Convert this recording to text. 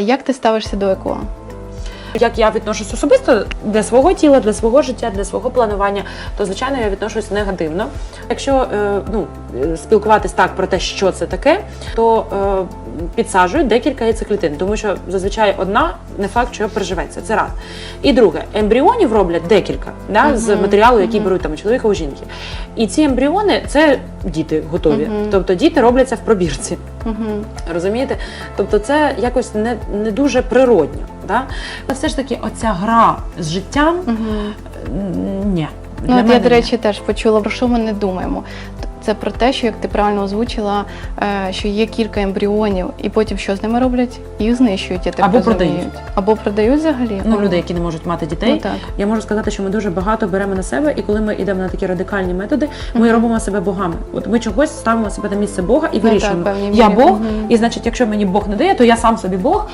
Як ти ставишся до ЕКО? Як я відношусь особисто для свого тіла, для свого життя, для свого планування, то звичайно я відношусь негативно. Якщо е, ну, е, спілкуватись так про те, що це таке, то е, підсаджують декілька яйцеклітин, тому що зазвичай одна не факт, що приживеться. Це раз. І друге, ембріонів роблять декілька да, з Мгм, матеріалу, матеріалу, який беруть там у чоловіка, у жінки. І ці ембріони це діти готові. Мгм. Тобто діти робляться в пробірці. Угу. Розумієте? Тобто це якось не, не дуже природньо. Да? Але все ж таки, оця гра з життям Угу. м, ні. Ну, от я, до речі, теж почула, про що ми не думаємо. Це про те, що як ти правильно озвучила, е, що є кілька ембріонів, і потім що з ними роблять? Їх знищують, я так Або розумію. продають. Або продають взагалі. ну, люди, які не можуть мати дітей. Ну, так. Я можу сказати, що ми дуже багато беремо на себе, і коли ми йдемо на такі радикальні методи, ми Мгм. робимо себе богами. От ми чогось ставимо себе на місце Бога і Ну, вирішуємо. так, певній я. Бог, Мгм. і значить, якщо мені Бог не дає, то я сам собі Бог.